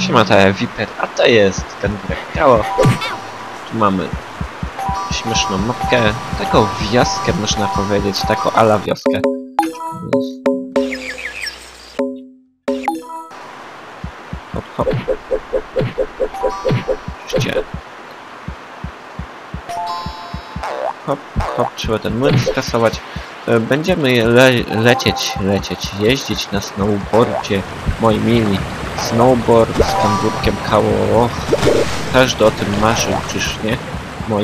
Siema, jest Viper, a to jest ten Kało. Tu mamy śmieszną mapkę, taką wioskę można powiedzieć, taką ala wioskę. Hop, hop. Oczywiście. Hop, hop, trzeba ten młyn skasować. E, Będziemy le lecieć, lecieć, jeździć na snowboardzie, moi mili. Snowboard z kangurkiem kało. Każdy o tym marzył, czyż nie? No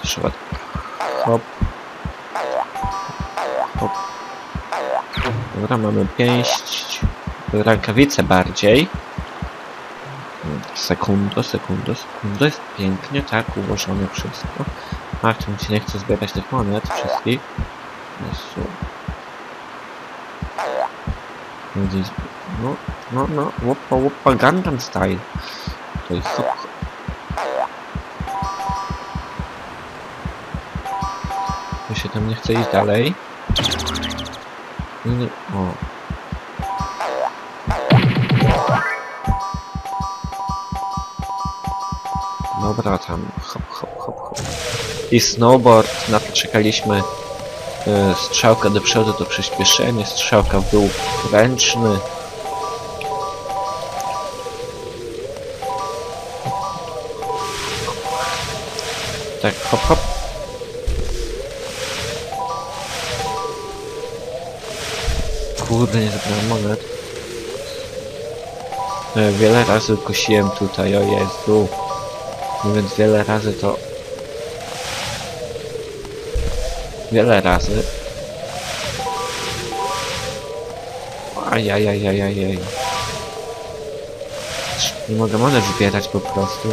to trzeba... Hop. Hop. Dobra, mamy pięść. Rękawice bardziej. Sekundo, sekundo, sekundo. Jest pięknie, tak, ułożone wszystko. Czemu się nie chce zbierać tych monet wszystkich? Jezu. No, no, no, łopa, łopa, Gangnam Style. To jest hop. Ja się tam nie chce iść dalej. Nie, nie, o. Dobra, tam hop, hop, hop, hop. I snowboard, na to czekaliśmy. E, Strzałka do przodu to przyspieszenie, strzałka w dół ręczny. Tak, hop, hop. Kurde, nie zabrałem monet. E, Wiele razy kosiłem tutaj, o Jezu. Mówiąc wiele razy to... Wiele razy. Ajajajajajaj. Nie mogę monet zbierać po prostu.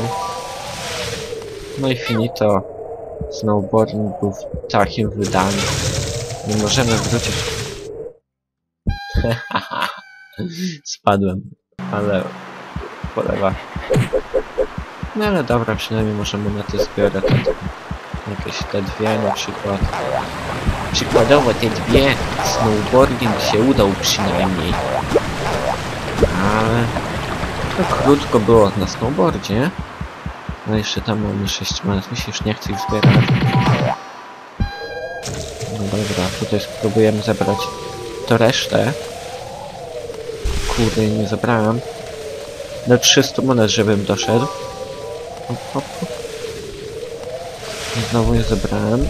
No i finito. Snowboarding był w takim wydaniu. Nie możemy wrócić. Spadłem, ale polewa. No ale dobra, przynajmniej możemy na te zbiorę te, jakieś te dwie na przykład. Przykładowo te dwie snowboarding się udał przynajmniej. Ale to krótko było na snowboardzie. No jeszcze tam mamy 6 monet, mi się już nie chce ich zbierać. No dobra, tutaj spróbujemy zebrać to resztę. Kurde, nie zebrałem. Do 300 monet, żebym doszedł. Hop. Znowu je zebrałem.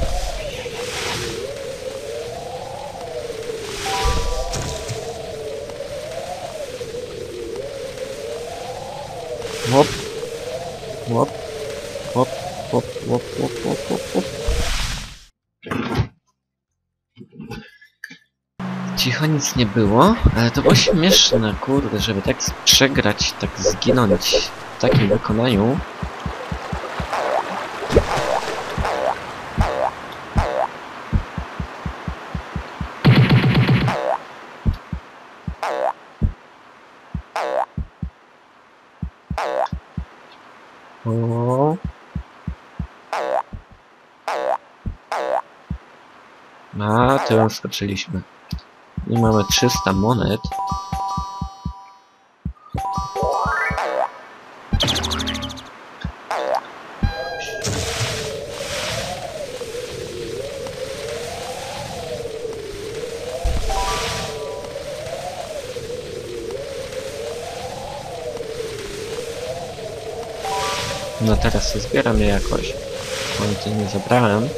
Hop. Hop, hop, hop, hop, hop, hop. Cicho nic nie było, ale to było śmieszne, kurde, żeby tak przegrać, tak zginąć w takim wykonaniu. O. A, tyłem skoczyliśmy. I mamy 300 monet. No teraz zbieram je jakoś. Monety nie zabrałem.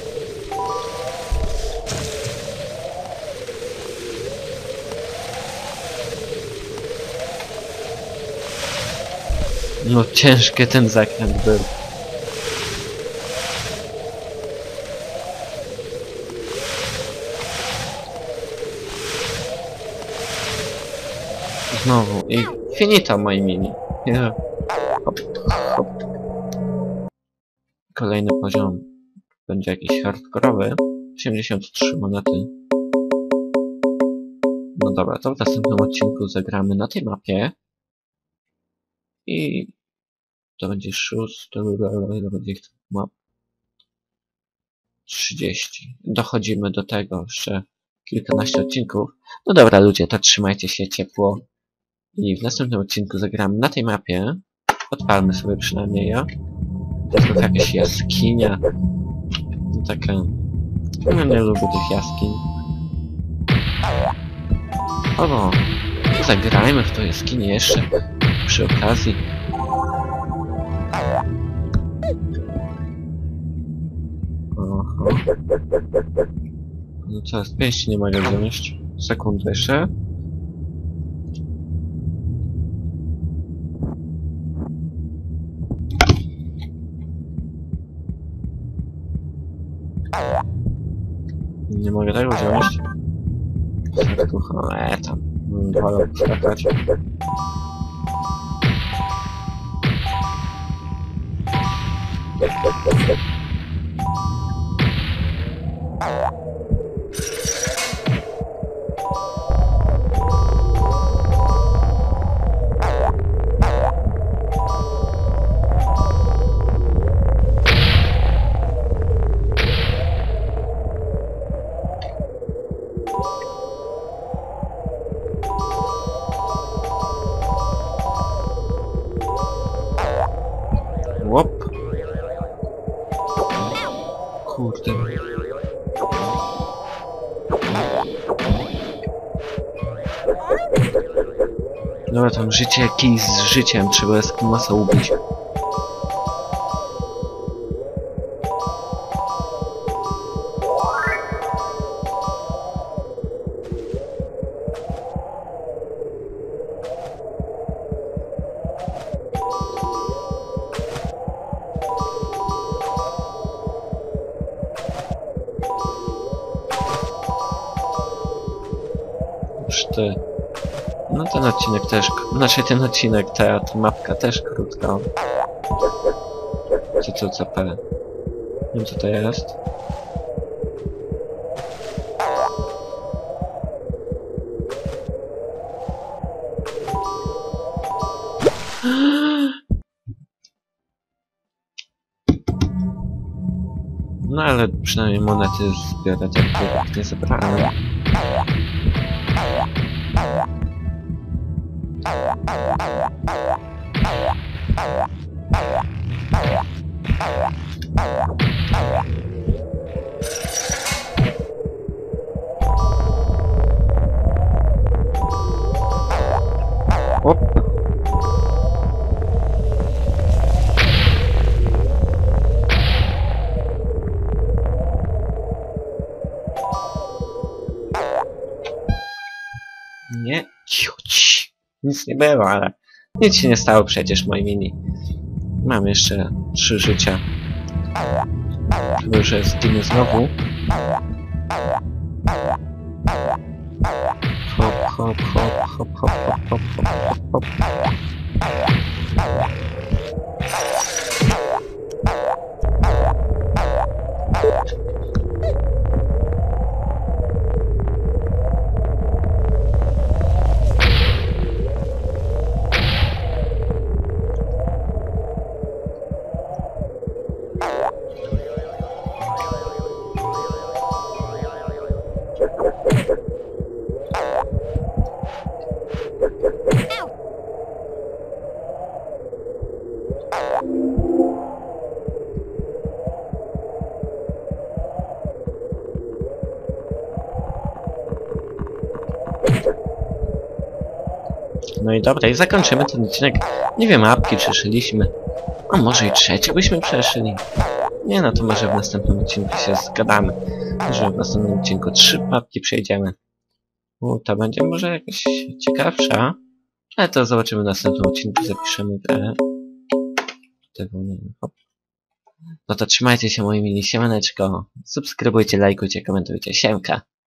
No ciężki ten zakręt był. Znowu i finito moi mini. Kolejny poziom będzie jakiś hardkorowy. 83 monety. No dobra, to w następnym odcinku zagramy na tej mapie. I to będzie szósty, ile będzie ich map? 30. Dochodzimy do tego jeszcze kilkanaście odcinków. No dobra ludzie, to trzymajcie się ciepło. I w następnym odcinku zagramy na tej mapie. Odpalmy sobie przynajmniej ją. To jest jakaś jaskinia. No taka... No nie lubię tych jaskiń. O no, zagrajmy w tą jaskinię jeszcze przy okazji. Aha. No co, jest pięści nie mogę wziąć. Sekundę jeszcze. Nie mogę tego wziąć. Serducho, e tam. Wolę skakać. you Dobra, tam życie kij z życiem, trzeba Eskimosa ubić. Cztery ten odcinek też, znaczy ten odcinek, ta, ta mapka też krótka. Co co CP? Nie wiem co to jest. No ale przynajmniej monety zbierać jak nie zebrałem. Nie, cicho, cicho. Nic nie było, ale nic się nie stało przecież, moi mini. Mam jeszcze trzy życia. Chyba, że zginę znowu. Hop, hop, hop, hop, hop, hop, hop, hop, hop, No i dobra, i zakończymy ten odcinek. Nie wiem, apki przeszyliśmy. A może i trzecie byśmy przeszyli? Nie no, to może w następnym odcinku się zgadamy. Może w następnym odcinku trzy mapki przejdziemy. U, ta będzie może jakaś ciekawsza. Ale to zobaczymy w następnym odcinku, zapiszemy nie wiem, hop. No to trzymajcie się moi mili, siemaneczko. Subskrybujcie, lajkujcie, komentujcie, siemka.